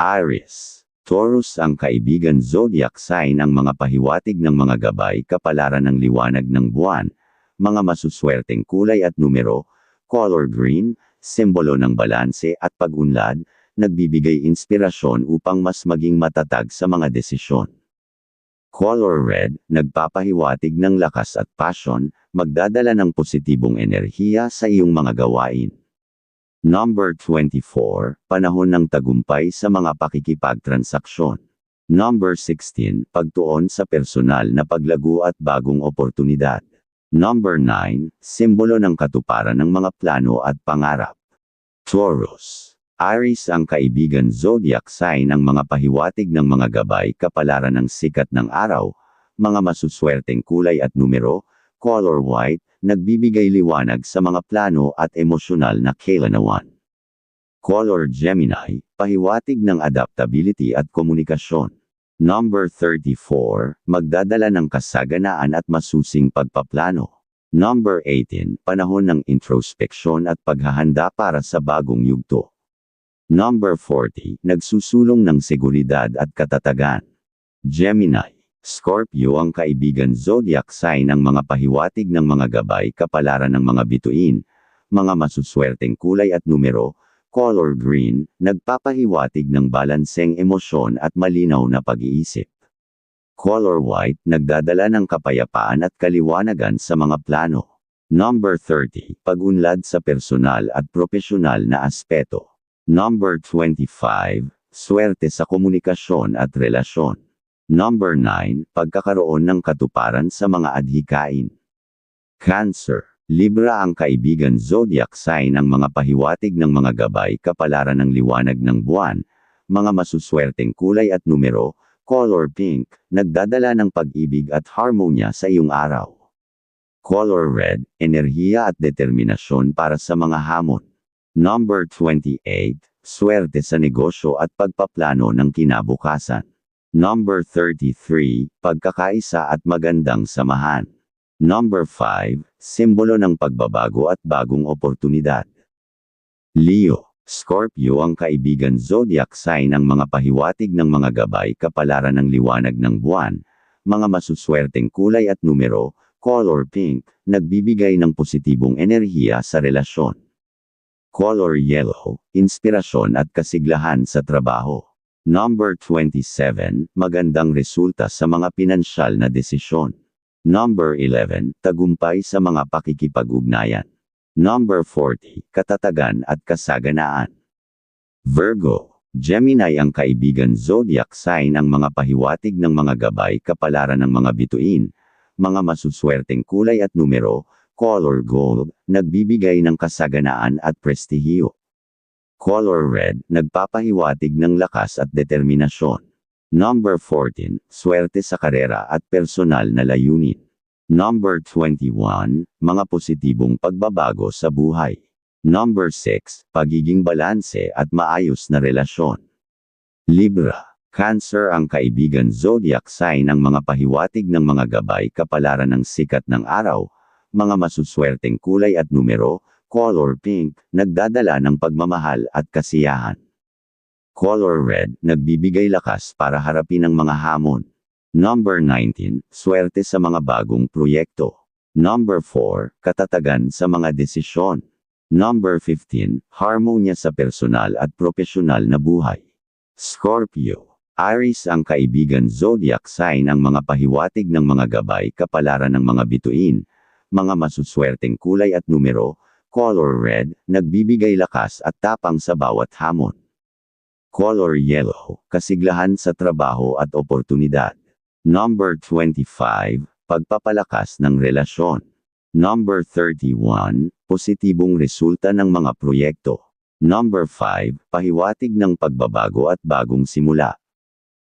Aries. Taurus ang kaibigan zodiac sign ang mga pahiwatig ng mga gabay kapalaran ng liwanag ng buwan, mga masuswerteng kulay at numero, color green, simbolo ng balanse at pag-unlad, nagbibigay inspirasyon upang mas maging matatag sa mga desisyon. Color red, nagpapahiwatig ng lakas at passion, magdadala ng positibong enerhiya sa iyong mga gawain. Number 24, panahon ng tagumpay sa mga pakikipagtransaksyon. Number 16, pagtuon sa personal na paglago at bagong oportunidad. Number 9, simbolo ng katuparan ng mga plano at pangarap. Taurus. Aries ang kaibigan zodiac sign ng mga pahiwatig ng mga gabay kapalaran ng sikat ng araw, mga masuswerteng kulay at numero, color white, nagbibigay liwanag sa mga plano at emosyonal na kailanawan. Color Gemini, pahiwatig ng adaptability at komunikasyon. Number 34, magdadala ng kasaganaan at masusing pagpaplano. Number 18, panahon ng introspection at paghahanda para sa bagong yugto. Number 40, nagsusulong ng seguridad at katatagan. Gemini, Scorpio ang kaibigan zodiac sign ng mga pahiwatig ng mga gabay kapalaran ng mga bituin, mga masuswerteng kulay at numero, color green, nagpapahiwatig ng balanseng emosyon at malinaw na pag-iisip. Color white, nagdadala ng kapayapaan at kaliwanagan sa mga plano. Number 30, pag-unlad sa personal at profesional na aspeto. Number 25, swerte sa komunikasyon at relasyon. Number 9, pagkakaroon ng katuparan sa mga adhikain. Cancer. Libra ang kaibigan zodiac sign ng mga pahiwatig ng mga gabay kapalaran ng liwanag ng buwan, mga masuswerteng kulay at numero, color pink, nagdadala ng pag-ibig at harmonya sa iyong araw. Color red, enerhiya at determinasyon para sa mga hamon. Number 28, swerte sa negosyo at pagpaplano ng kinabukasan. Number 33, pagkakaisa at magandang samahan. Number 5, simbolo ng pagbabago at bagong oportunidad. Leo, Scorpio ang kaibigan zodiac sign ng mga pahiwatig ng mga gabay kapalaran ng liwanag ng buwan, mga masuswerteng kulay at numero, color pink, nagbibigay ng positibong enerhiya sa relasyon. Color yellow, inspirasyon at kasiglahan sa trabaho. Number 27, magandang resulta sa mga pinansyal na desisyon. Number 11, tagumpay sa mga pakikipag-ugnayan. Number 40, katatagan at kasaganaan. Virgo, Gemini ang kaibigan zodiac sign ang mga pahiwatig ng mga gabay kapalaran ng mga bituin, mga masuswerteng kulay at numero, color gold, nagbibigay ng kasaganaan at prestihiyo. Color red, nagpapahiwatig ng lakas at determinasyon. Number 14, swerte sa karera at personal na layunin. Number 21, mga positibong pagbabago sa buhay. Number 6, pagiging balanse at maayos na relasyon. Libra, Cancer ang kaibigan zodiac sign ng mga pahiwatig ng mga gabay kapalaran ng sikat ng araw, mga masuswerteng kulay at numero, color pink, nagdadala ng pagmamahal at kasiyahan. Color red, nagbibigay lakas para harapin ang mga hamon. Number 19, swerte sa mga bagong proyekto. Number 4, katatagan sa mga desisyon. Number 15, harmonya sa personal at profesional na buhay. Scorpio, Aries ang kaibigan zodiac sign ang mga pahiwatig ng mga gabay kapalaran ng mga bituin, mga masuswerteng kulay at numero, Color red, nagbibigay lakas at tapang sa bawat hamon. Color yellow, kasiglahan sa trabaho at oportunidad. Number 25, pagpapalakas ng relasyon. Number 31, positibong resulta ng mga proyekto. Number 5, pahiwatig ng pagbabago at bagong simula.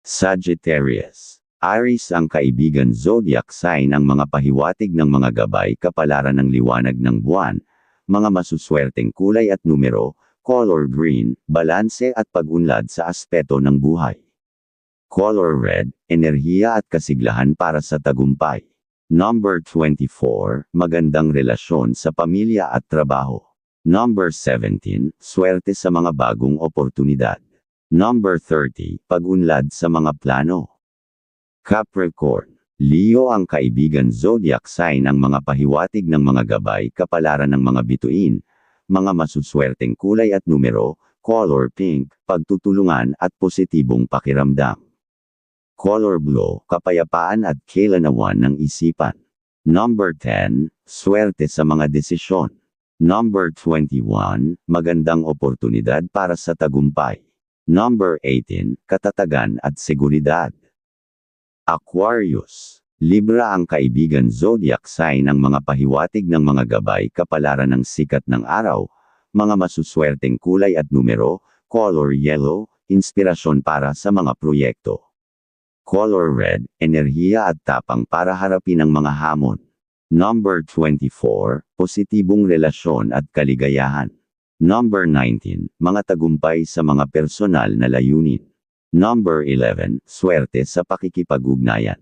Sagittarius. Aries ang kaibigan zodiac sign ang mga pahiwatig ng mga gabay kapalaran ng liwanag ng buwan, mga masuswerteng kulay at numero, color green, balanse at pag-unlad sa aspeto ng buhay. Color red, enerhiya at kasiglahan para sa tagumpay. Number 24, magandang relasyon sa pamilya at trabaho. Number 17, swerte sa mga bagong oportunidad. Number 30, pag-unlad sa mga plano. Capricorn. Leo ang kaibigan zodiac sign ang mga pahiwatig ng mga gabay kapalaran ng mga bituin, mga masuswerteng kulay at numero, color pink, pagtutulungan at positibong pakiramdam. Color blue, kapayapaan at kailanawan ng isipan. Number 10, swerte sa mga desisyon. Number 21, magandang oportunidad para sa tagumpay. Number 18, katatagan at seguridad. Aquarius. Libra ang kaibigan zodiac sign ng mga pahiwatig ng mga gabay kapalaran ng sikat ng araw, mga masuswerteng kulay at numero, color yellow, inspirasyon para sa mga proyekto. Color red, enerhiya at tapang para harapin ang mga hamon. Number 24, positibong relasyon at kaligayahan. Number 19, mga tagumpay sa mga personal na layunin. Number 11, swerte sa pakikipag-ugnayan.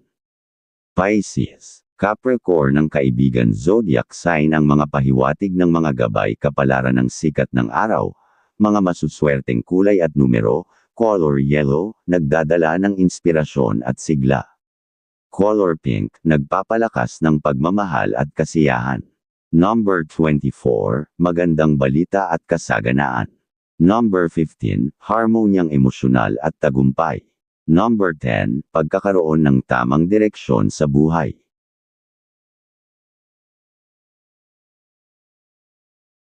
Pisces, Capricorn ng kaibigan zodiac sign ang mga pahiwatig ng mga gabay kapalaran ng sikat ng araw, mga masuswerteng kulay at numero, color yellow, nagdadala ng inspirasyon at sigla. Color pink, nagpapalakas ng pagmamahal at kasiyahan. Number 24, magandang balita at kasaganaan. Number 15, harmonyang emosyonal at tagumpay. Number 10, pagkakaroon ng tamang direksyon sa buhay.